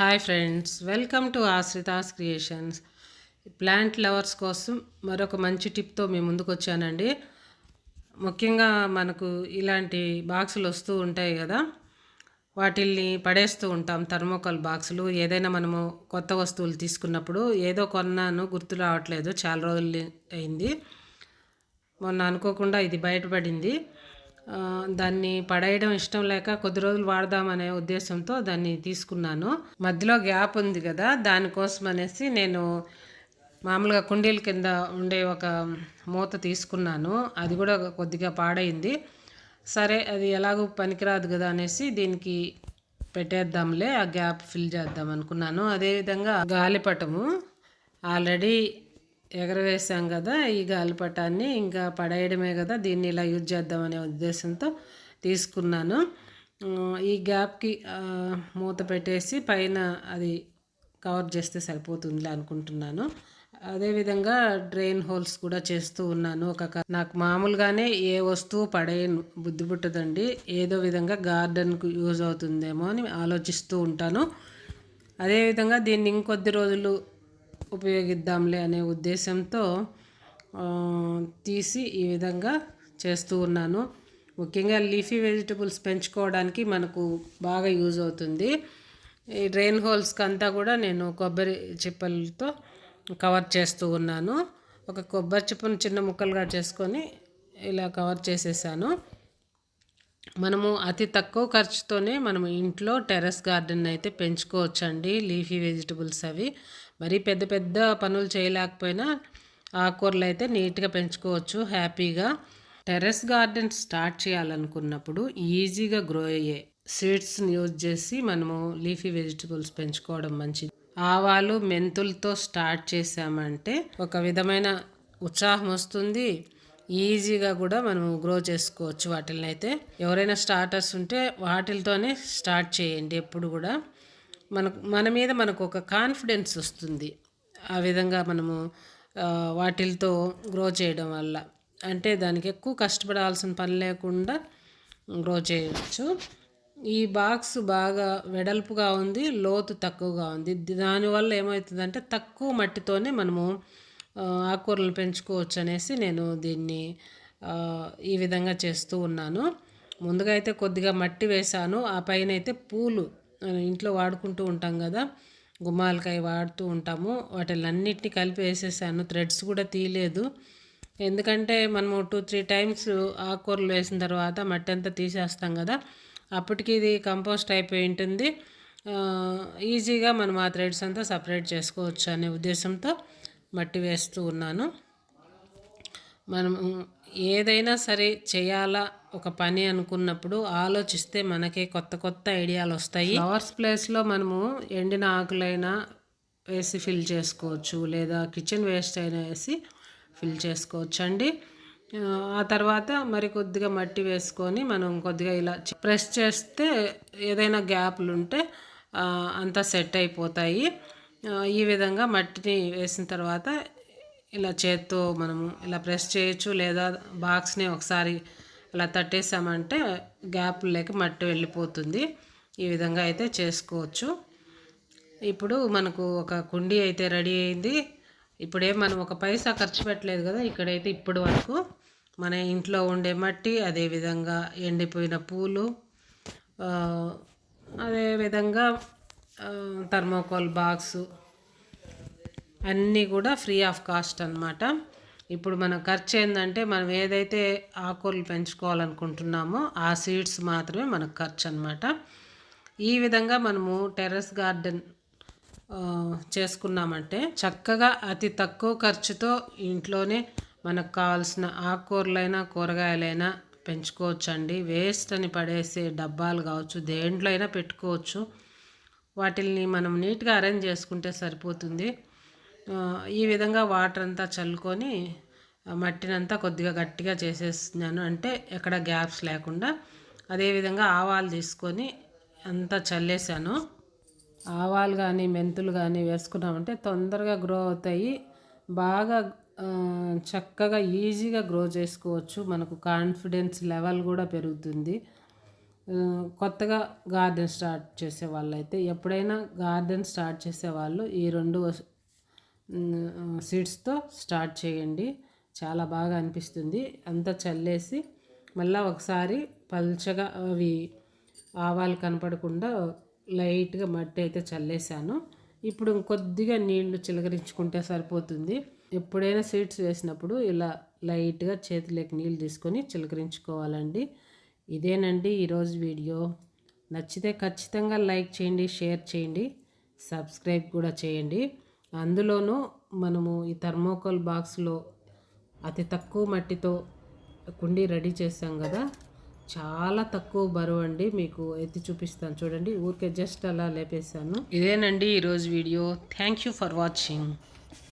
Hi friends welcome to Ashritha's creations plant lovers కోసం మరొక మంచి టిప్తో మేము ముందుకు వచ్చానండి. ముఖ్యంగా మనకు ఇలాంటి బాక్సులు వస్తూ ఉంటాయి కదా వాటిల్ని పడేస్తూ ఉంటాం థర్మోకాల్ బాక్సులు ఏదైనా మనము కొత్త వస్తువులు తీసుకున్నప్పుడు ఏదో కొన్నాను గుర్తు రావట్లేదు చాలా రోజులు అయింది. మొన్న అనుకోకుండా ఇది బయటపడింది. దాన్ని పడేయడం ఇష్టం లేక కొద్ది రోజులు వాడదామనే ఉద్దేశంతో దాన్ని తీసుకున్నాను. మధ్యలో గ్యాప్ ఉంది కదా దానికోసం అనేసి నేను మామూలుగా కుండీల కింద ఉండే ఒక మూత తీసుకున్నాను. అది కూడా కొద్దిగా పాడైంది. సరే అది ఎలాగో పనికిరాదు కదా అనేసి దీనికి పెట్టేద్దాంలే ఆ గ్యాప్ ఫిల్ చేద్దాం అనుకున్నాను. అదేవిధంగా గాలిపటము ఆల్రెడీ ఎగరవేసాం కదా ఈ గాలిపటాన్ని. ఇంకా పడేయడమే కదా దీన్ని ఇలా యూజ్ చేద్దామనే ఉద్దేశంతో తీసుకున్నాను. ఈ గ్యాప్కి మూత పెట్టేసి పైన అది కవర్ చేస్తే సరిపోతుందిలే అనుకుంటున్నాను. అదేవిధంగా డ్రెయిన్ హోల్స్ కూడా చేస్తూ ఉన్నాను. ఒక నాకు మామూలుగానే ఏ వస్తువు పడేయను బుద్ధి పుట్టదండి ఏదో విధంగా గార్డెన్కు యూజ్ అవుతుందేమో అని ఆలోచిస్తూ ఉంటాను. అదేవిధంగా దీన్ని ఇంకొద్ది రోజులు ఉపయోగిద్దాంలే అనే ఉద్దేశంతో తీసి ఈ విధంగా చేస్తూ ఉన్నాను. ముఖ్యంగా లీఫీ వెజిటబుల్స్ పెంచుకోవడానికి మనకు బాగా యూజ్ అవుతుంది. ఈ డ్రైన్ హోల్స్కి అంతా కూడా నేను కొబ్బరి చిప్పలతో కవర్ చేస్తూ ఉన్నాను. ఒక కొబ్బరి చిప్పను చిన్న ముక్కలుగా చేసుకొని ఇలా కవర్ చేసేసాను. మనము అతి తక్కువ ఖర్చుతోనే మనం ఇంట్లో టెర్రస్ గార్డెన్ అయితే పెంచుకోవచ్చండి లీఫీ వెజిటబుల్స్ అవి. మరీ పెద్ద పెద్ద పనులు చేయలేకపోయినా ఆకుకూరలు అయితే నీట్గా పెంచుకోవచ్చు హ్యాపీగా. టెర్రస్ గార్డెన్ స్టార్ట్ చేయాలనుకున్నప్పుడు ఈజీగా గ్రో అయ్యే సీడ్స్ని యూజ్ చేసి మనము లీఫీ వెజిటబుల్స్ పెంచుకోవడం మంచిది. ఆవాలు మెంతులతో స్టార్ట్ చేసామంటే ఒక విధమైన ఉత్సాహం వస్తుంది. ఈజీగా కూడా మనం గ్రో చేసుకోవచ్చు వాటిని అయితే ఎవరైనా స్టార్టర్స్ ఉంటే వాటితోనే స్టార్ట్ చేయండి ఎప్పుడు కూడా. మనకు మన మీద మనకు ఒక కాన్ఫిడెన్స్ వస్తుంది. ఆ విధంగా మనము వాటిలతో గ్రో చేయడం వల్ల. అంటే దానికి ఎక్కువ కష్టపడాల్సిన పని లేకుండా గ్రో చేయవచ్చు ఈ బాక్స్ బాగా వెడల్పుగా ఉంది లోతు తక్కువగా ఉంది. దానివల్ల ఏమవుతుందంటే తక్కువ మట్టితోనే మనము ఆకుకూరలు పెంచుకోవచ్చు అనేసి నేను దీన్ని ఈ విధంగా చేస్తూ ఉన్నాను. ముందుగా అయితే కొద్దిగా మట్టి వేశాను. ఆ పైన అయితే పూలు ఇంట్లో వాడుకుంటూ ఉంటాం కదా. గుమ్మాలకాయ వాడుతూ ఉంటాము. వాటిని కలిపి వేసేసాను. థ్రెడ్స్ కూడా తీయలేదు. ఎందుకంటే మనము టూ త్రీ టైమ్స్ ఆకుకూరలు వేసిన తర్వాత మట్టి అంతా తీసేస్తాం కదా. అప్పటికి ఇది కంపోస్ట్ అయిపోయి ఉంటుంది. ఈజీగా మనం ఆ థ్రెడ్స్ అంతా సపరేట్ చేసుకోవచ్చు అనే ఉద్దేశంతో మట్టి వేస్తూ ఉన్నాను. మనం ఏదైనా సరే చేయాలా ఒక పని అనుకున్నప్పుడు ఆలోచిస్తే మనకే కొత్త కొత్త ఐడియాలు వస్తాయి. ఫ్లవర్స్ ప్లేస్లో మనము ఎండిన ఆకులైనా వేసి ఫిల్ చేసుకోవచ్చు లేదా కిచెన్ వేస్ట్ అయినా వేసి ఫిల్ చేసుకోవచ్చు అండి. ఆ, తర్వాత మరి కొద్దిగా మట్టి వేసుకొని మనం కొద్దిగా ఇలా ప్రెస్ చేస్తే ఏదైనా గ్యాప్లు ఉంటే అంతా సెట్ అయిపోతాయి. ఈ విధంగా మట్టిని వేసిన తర్వాత ఇలా చేత్తో మనము ఇలా ప్రెస్ చేయొచ్చు లేదా బాక్స్ని ఒకసారి ఇలా తట్టేసామంటే గ్యాప్ లేక మట్టి వెళ్ళిపోతుంది. ఈ విధంగా అయితే చేసుకోవచ్చు. ఇప్పుడు మనకు ఒక కుండీ అయితే రెడీ అయింది. ఇప్పుడేం మనం ఒక పైసా ఖర్చు పెట్టలేదు కదా ఇక్కడైతే ఇప్పటి వరకు మన ఇంట్లో ఉండే మట్టి అదేవిధంగా ఎండిపోయిన పూలు అదేవిధంగా థర్మోకోల్ బాక్సు అన్నీ కూడా ఫ్రీ ఆఫ్ కాస్ట్ అన్నమాట. ఇప్పుడు మన ఖర్చు ఏంటంటే మనం ఏదైతే ఆకుకూరలు పెంచుకోవాలనుకుంటున్నామో ఆ సీడ్స్ మాత్రమే మనకు ఖర్చు అనమాట ఈ విధంగా మనము టెర్రస్ గార్డెన్ చేసుకున్నామంటే చక్కగా అతి తక్కువ ఖర్చుతో ఇంట్లోనే మనకు కావాల్సిన ఆకుకూరలైనా కూరగాయలైనా పెంచుకోవచ్చండి. వేస్ట్ అని పడేసే డబ్బాలు కావచ్చు దేంట్లో అయినా పెట్టుకోవచ్చు. వాటిల్ని మనం నీట్గా అరేంజ్ చేసుకుంటే సరిపోతుంది. ఈ విధంగా వాటర్ అంతా చల్లుకొని మట్టినంతా కొద్దిగా గట్టిగా చేసేస్తున్నాను. అంటే ఎక్కడ గ్యాప్స్ లేకుండా. అదేవిధంగా ఆవాలు తీసుకొని అంతా చల్లేసాను ఆవాలు కానీ మెంతులు కానీ వేసుకున్నామంటే తొందరగా గ్రో అవుతాయి. బాగా చక్కగా ఈజీగా గ్రో చేసుకోవచ్చు. మనకు కాన్ఫిడెన్స్ లెవెల్ కూడా పెరుగుతుంది. కొత్తగా గార్డెన్ స్టార్ట్ చేసే వాళ్ళైతే ఎప్పుడైనా గార్డెన్ స్టార్ట్ చేసే వాళ్ళు ఈ రెండు సీడ్స్తో స్టార్ట్ చేయండి. చాలా బాగా అనిపిస్తుంది. అంతా చల్లేసి మళ్ళీ ఒకసారి పల్చగా అవి ఆవాలు కనపడకుండా లైట్గా మట్టి అయితే చల్లేసాను. ఇప్పుడు కొద్దిగా నీళ్ళు చిలకరించుకుంటే సరిపోతుంది. ఎప్పుడైనా సీడ్స్ వేసినప్పుడు ఇలా లైట్గా చేతిలోకి నీళ్ళు తీసుకొని చిలకరించుకోవాలండి. ఇదేనండి ఈరోజు వీడియో. నచ్చితే ఖచ్చితంగా లైక్ చేయండి షేర్ చేయండి సబ్స్క్రైబ్ కూడా చేయండి. అందులోనూ మనము ఈ థర్మోకోల్ బాక్స్లో అతి తక్కువ మట్టితో కుండీ రెడీ చేసాం కదా చాలా తక్కువ బరువు అండి మీకు ఎత్తి చూపిస్తాను. చూడండి ఊరికే జస్ట్ అలా లేపేసాను ఇదేనండి ఈరోజు video. Thank you for watching.